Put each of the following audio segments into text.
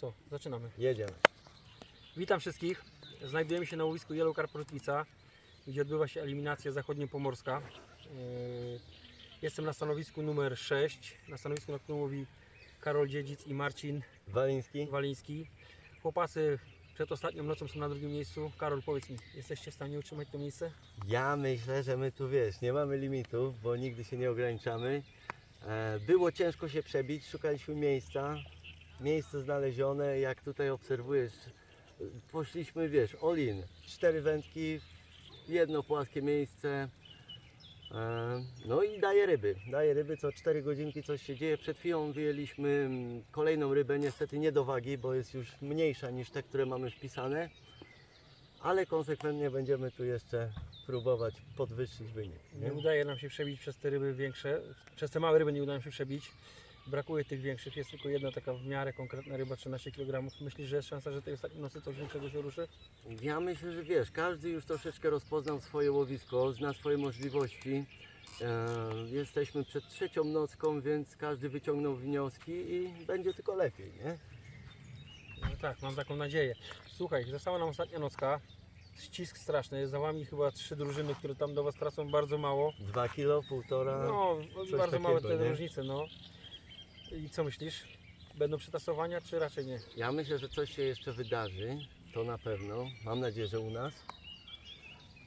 Co, zaczynamy. Jedziemy. Witam wszystkich. Znajdujemy się na łowisku Yellow Carp gdzie odbywa się eliminacja zachodniopomorska. Yy, Jestem na stanowisku numer 6, na stanowisku, na którym łowi Karol Dziedzic i Marcin Waliński? Waliński. Chłopacy przed ostatnią nocą są na drugim miejscu. Karol, powiedz mi, jesteście w stanie utrzymać to miejsce? Ja myślę, że my tu wiesz, nie mamy limitów, bo nigdy się nie ograniczamy. E, Było ciężko się przebić, szukaliśmy miejsca. Miejsce znalezione, jak tutaj obserwujesz, poszliśmy, wiesz, all in. Cztery wędki, jedno płaskie miejsce. E, No i daje ryby. Daje ryby, co 4 godzinki coś się dzieje. Przed chwilą wyjęliśmy kolejną rybę, niestety nie do wagi, bo jest już mniejsza niż te, które mamy wpisane. Ale konsekwentnie będziemy tu jeszcze próbować podwyższyć wynik. Nie Nie? udaje nam się przebić przez te ryby większe. Przez te małe ryby nie udaje nam się przebić. Brakuje tych większych. Jest tylko jedna taka w miarę konkretna ryba, 13 kg. Myślisz, że jest szansa, że tej ostatniej nocy coś większego się ruszy? Ja myślę, że wiesz, każdy już troszeczkę rozpoznał swoje łowisko, zna swoje możliwości. E, jesteśmy przed trzecią nocką, więc każdy wyciągnął wnioski i będzie tylko lepiej, nie? No tak, mam taką nadzieję. Słuchaj, została nam ostatnia nocka. Ścisk straszny. Jest za wami chyba trzy drużyny, które tam do was tracą bardzo mało. Dwa kilo, półtora. No, coś bardzo małe takiego, te nie? różnice, no. I co myślisz? Będą przetasowania, czy raczej nie? Ja myślę, że coś się jeszcze wydarzy, to na pewno. Mam nadzieję, że u nas.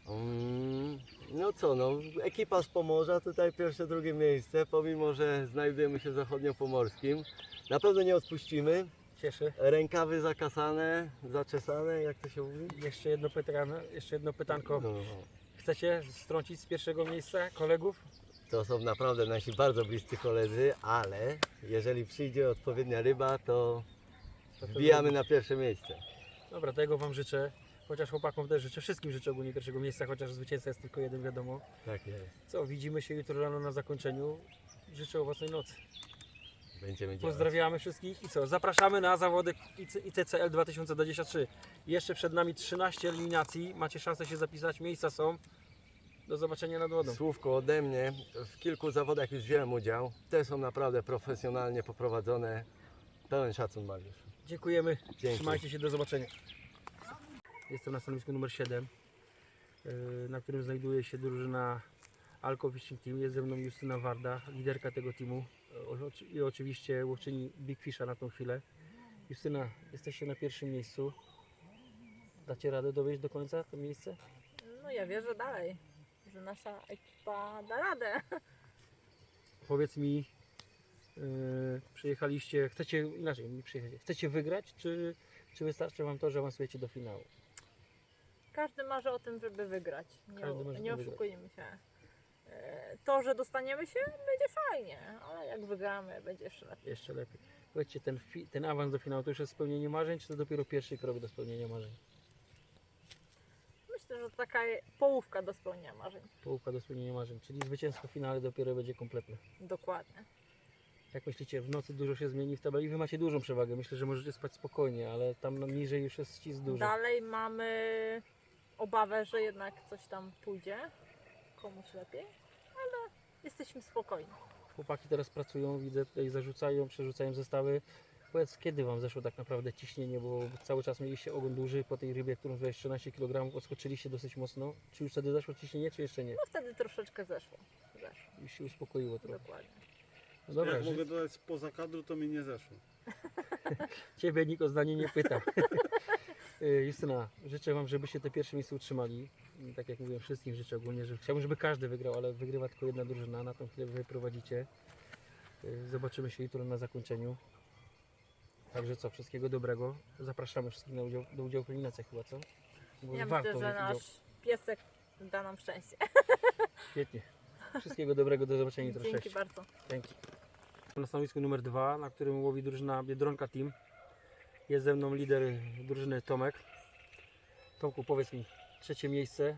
Mm, no co, no, ekipa z Pomorza, tutaj pierwsze, drugie miejsce, pomimo, że znajdujemy się w zachodniopomorskim. Na pewno nie odpuścimy. Cieszy. Rękawy zakasane, zaczesane, jak to się mówi? Jeszcze jedno pytanie, jeszcze jedno pytanko. No, Chcecie strącić z pierwszego miejsca kolegów? To są naprawdę nasi bardzo bliscy koledzy, ale jeżeli przyjdzie odpowiednia ryba, to wbijamy na pierwsze miejsce. Dobra, tego Wam życzę. Chociaż chłopakom też życzę, wszystkim życzę ogólnie pierwszego miejsca, chociaż zwycięzca jest tylko jeden, wiadomo. Tak jest. Co, widzimy się jutro rano na zakończeniu. Życzę owocnej nocy. Będziemy działać. Pozdrawiamy wszystkich i co? Zapraszamy na zawody ICCL 2023. Jeszcze przed nami 13 eliminacji. Macie szansę się zapisać, miejsca są. Do zobaczenia nad wodą. Słówko ode mnie. W kilku zawodach już wziąłem udział. Te są naprawdę profesjonalnie poprowadzone. Pełen szacun, Mariusz. Dziękujemy. Dzięki. Trzymajcie się, do zobaczenia. Jestem na stanowisku numer 7, yy, na którym znajduje się drużyna Alco Fishing Team. Jest ze mną Justyna Warda, liderka tego teamu i oczywiście łowczyni Big Fisha na tą chwilę. Justyna, jesteście na pierwszym miejscu. Dacie radę dowieść do końca to miejsce? No ja wierzę dalej, że nasza ekipa da radę. Powiedz mi, yy, przyjechaliście, chcecie, inaczej, nie przyjechać, chcecie wygrać, czy, czy wystarczy Wam to, że awansujecie do finału? Każdy marzy o tym, żeby wygrać. Każdy Nie, marzy nie o tym, oszukujmy się. E, To, że dostaniemy się, będzie fajnie, ale jak wygramy, będzie jeszcze lepiej. Jeszcze lepiej. Powiedzcie, ten, fi- ten awans do finału to już jest spełnienie marzeń, czy to dopiero pierwszy krok do spełnienia marzeń? Myślę, że taka połówka do spełnienia marzeń. Połówka do spełnienia marzeń, czyli zwycięstwo w finale dopiero będzie kompletne. Dokładnie. Jak myślicie, w nocy dużo się zmieni w tabeli? Wy macie dużą przewagę, myślę, że możecie spać spokojnie, ale tam niżej już jest ścisk duży. Dalej mamy obawę, że jednak coś tam pójdzie komuś lepiej, ale jesteśmy spokojni. Chłopaki teraz pracują, widzę tutaj zarzucają, przerzucają zestawy. Powiedz, kiedy Wam zeszło tak naprawdę ciśnienie, bo cały czas mieliście ogon duży po tej rybie, którą wziąłeś 13 kg, odskoczyliście dosyć mocno. Czy już wtedy zeszło ciśnienie, czy jeszcze nie? No wtedy troszeczkę zeszło. Zeszło, Już się uspokoiło trochę. dokładnie. No dobra, Jak ży- mogę dodać spoza kadru, to mi nie zeszło. Ciebie nikt o zdanie nie pyta. Y, Justyna, życzę Wam, żebyście te pierwsze miejsce utrzymali. Tak jak mówiłem, wszystkim życzę ogólnie, że chciałbym, żeby każdy wygrał, ale wygrywa tylko jedna drużyna. Na tą chwilę Wy prowadzicie. Y, Zobaczymy się jutro na zakończeniu. Także co, wszystkiego dobrego. Zapraszamy wszystkich na udział, do udziału w eliminacjach chyba, co? Bo Ja warto myślę, że wziąć udział. nasz piesek da nam szczęście. Świetnie. Wszystkiego dobrego, do zobaczenia jutro. Dzięki bardzo. Dzięki. Na stanowisku numer dwa, na którym łowi drużyna Biedronka Team. Jest ze mną lider drużyny Tomek. Tomku, powiedz mi, trzecie miejsce.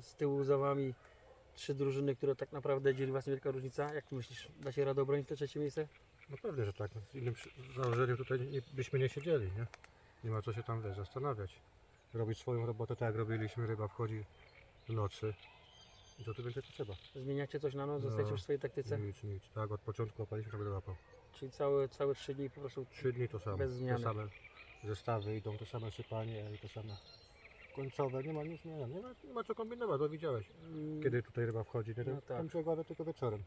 Z tyłu za wami trzy drużyny, które tak naprawdę dzieli was niewielka różnica. Jak ty myślisz, da się radę obronić to trzecie miejsce? No pewnie, że tak. Z innym przy- założeniem tutaj nie, byśmy nie siedzieli, nie? Nie ma co się tam wiesz, zastanawiać. Robić swoją robotę tak jak robiliśmy, ryba wchodzi w nocy. I to tu więcej to trzeba. Zmieniacie coś na noc? Zostajecie No. przy swojej taktyce? Nic, nic. Tak, od początku łapaliśmy, żeby łapał. Czyli całe, całe trzy dni po prostu Trzy dni to samo. Bez Te zmiany. same zestawy idą, te same sypanie i te same końcowe. Nie ma nic zmiany. Nie ma, nie ma co kombinować, bo widziałeś. mm, Kiedy tutaj ryba wchodzi, nie? No No tak. Ten brzeg łapie tylko wieczorem.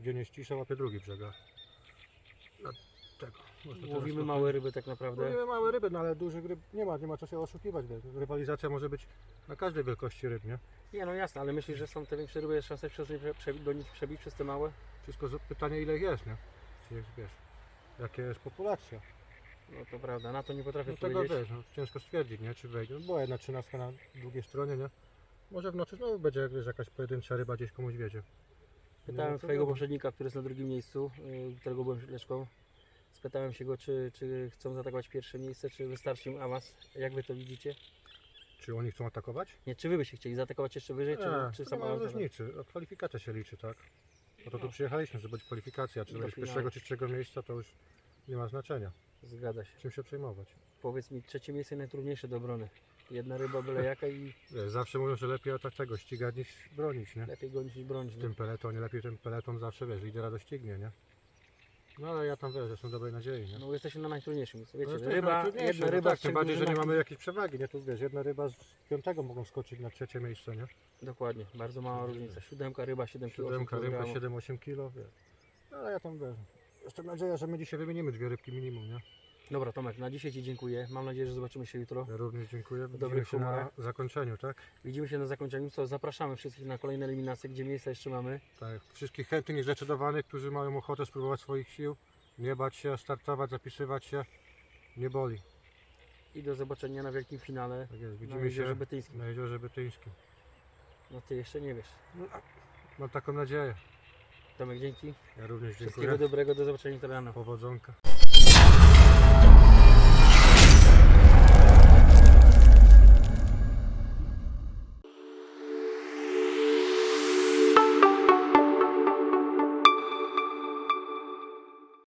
Gdzie nie ściszę, łapie drugi brzeg. a Dlatego. można teraz łowimy to- małe ryby tak naprawdę. Łowimy małe ryby, no ale dużych ryb nie ma, nie ma co się oszukiwać. Rywalizacja może być na każdej wielkości ryb, nie? Nie no jasne, ale myślisz, że są te większe ryby, jest szansa przez nie prze, prze, do nich przebić przez te małe? Wszystko z- pytanie ile ich jest, nie? Czy jest, wiesz, jaka jest populacja. No to prawda, na to nie potrafię No tego powiedzieć. wiesz, no, ciężko stwierdzić, nie? Czy wejdzie. No, była jedna trzynastka na drugiej stronie, nie? Może w nocy znowu będzie jak, wiesz, jakaś pojedyncza ryba gdzieś komuś wiedzie. Pytałem No, twojego dobra. poprzednika, który jest na drugim miejscu, yy, którego byłem leczką. Spytałem się go, czy, czy chcą zaatakować pierwsze miejsce, czy wystarczy im awans. Jak wy to widzicie? Czy oni chcą atakować? Nie, czy wy byście chcieli zaatakować jeszcze wyżej, czy, czy to sam nie ma awans? różnicy. O, Kwalifikacja się liczy, tak? Po to tu No. przyjechaliśmy, żeby być kwalifikacja. Czy Do będziesz finału. pierwszego czy trzeciego miejsca, to już nie ma znaczenia. Zgadza się. Czym się przejmować? Powiedz mi, trzecie miejsce najtrudniejsze do obrony. Jedna ryba byle jaka i Wiesz, zawsze mówią, że lepiej tak tego ścigać niż bronić, nie? lepiej gonić niż bronić. W No. tym peletonie, lepiej ten peleton zawsze, wiesz, lidera doścignie, nie? No ale ja tam, wiesz, jestem dobrej nadziei, nie? No jesteśmy na najtrudniejszym miejscu. Wiecie, No, że jesteśmy ryba, jedna no ryba tak, tym bardziej, że nie mamy jakiejś przewagi, nie? Tu wiesz, jedna ryba z piątego mogą skoczyć na trzecie miejsce, nie? Dokładnie, bardzo mała różnica. Siódemka ryba, 7 kg. Siódemka, rybka 7-8 kilo, wiesz. No, ale ja tam, wiesz, jestem nadzieja, że my dzisiaj wymienimy dwie rybki minimum, nie? Dobra Tomek, na dzisiaj Ci dziękuję. Mam nadzieję, że zobaczymy się jutro. Ja również dziękuję. Widzimy dobrych się na zakończeniu, tak? Widzimy się na zakończeniu. Co, zapraszamy wszystkich na kolejne eliminacje, gdzie miejsca jeszcze mamy. Tak. Wszystkich chętnych i zdecydowanych, którzy mają ochotę spróbować swoich sił, nie bać się, startować, zapisywać się, nie boli. I do zobaczenia na wielkim finale Tak jest, na widzimy jeziorze się na jeziorze Bytyńskim. No Ty jeszcze nie wiesz. Mam taką nadzieję. Tomek, dzięki. Ja również Wszystkiego dziękuję. dobrego, do zobaczenia jutro rano. Powodzonka.